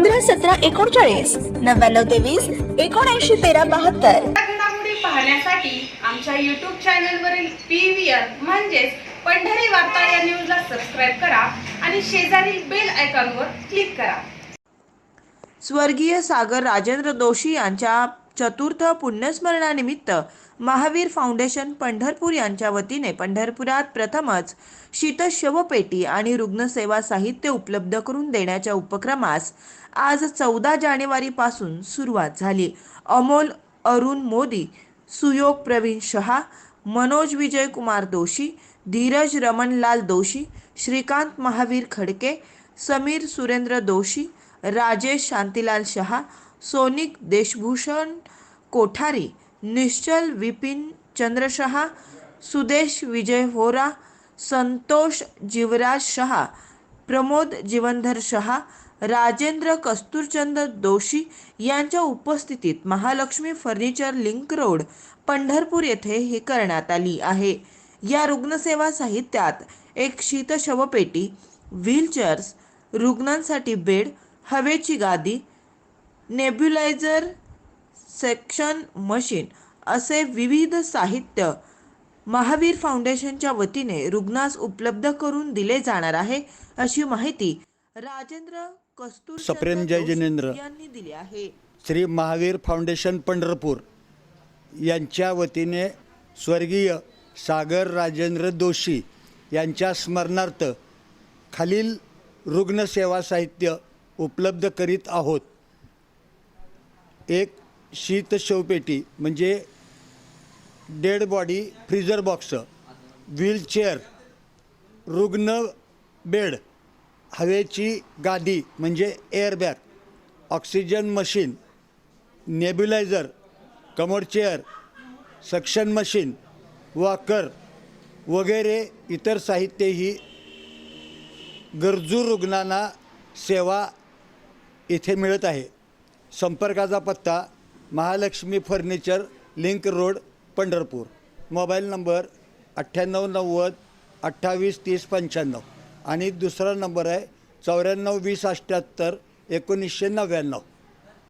पंधरा सतरा एकोणचाळीस नव्याण्णव तेवीस एकोणऐंशी तेरा बहात्तर. घडामोडी पाहण्यासाठी आमच्या यूट्यूब चॅनलवरील पी व्ही आर म्हणजेच पंढरी वार्ता या न्यूजला सबस्क्राईब करा आणि शेजारील बेल आयकॉनवर क्लिक करा. स्वर्गीय सागर राजेंद्र दोशी यांच्या चतुर्थ पुण्यस्मरणानिमित्त महावीर फाउंडेशन पंढरपूर यांच्या वतीने पंढरपुरात प्रथमच शीतशवपेटी आणि रुग्णसेवा साहित्य उपलब्ध करून देण्याच्या उपक्रमास आज चौदा जानेवारीपासून सुरुवात झाली. अमोल अरुण मोदी सुयोग प्रवीण शहा मनोज विजय कुमार दोशी धीरज रमणलाल दोशी श्रीकांत महावीर खडके समीर सुरेंद्र दोशी राजेश शांतीलाल शहा सोनिक देशभूषण कोठारी निश्चल विपिन चंद्रशहा सुदेश विजय होरा संतोष जीवराज शहा प्रमोद जीवनधर शहा राजेंद्र कस्तुरचंद दोशी यांच्या उपस्थितीत Mahalaxmi furniture link road Pandharpur येथे हे करण्यात आली आहे. या रुग्णसेवा साहित्यात एक शीतशवपेटी व्हीलचेअर्स रुग्णांसाठी बेड हवेची गादी नेब्युलायझर सेक्शन मशीन असे विविध साहित्य महावीर फाउंडेशनच्या वतीने रुग्णास उपलब्ध करून दिले जाणार आहे अशी माहिती राजेंद्र कस्तूर सप्रेम जय जिनेंद्र. यांनी दिली आहे श्री महावीर फाउंडेशन पंढरपूर यांच्या वतीने स्वर्गीय सागर राजेंद्र दोशी यांच्या स्मरणार्थ खालील रुग्णसेवा साहित्य उपलब्ध करीत आहोत एक शीत शवपेटी म्हणजे dead body freezer box wheelchair रुग्ण बेड हवेची गादी म्हणजे airbag oxygen machine nebuliser commode chair suction machine walker वगैरे इतर साहित्यही गरजू रुग्णांना सेवा इथे मिळत आहे. संपर्काचा पत्ता Mahalaxmi furniture link road Pandharpur. Mobile number अठ्ठ्याण्णव नव्वद अठ्ठावीस तीस पंच्याण्णव. आणि दुसरा नंबर आहे चौऱ्याण्णव वीस अठ्ठ्याहत्तर एकोणीसशे नव्याण्णव.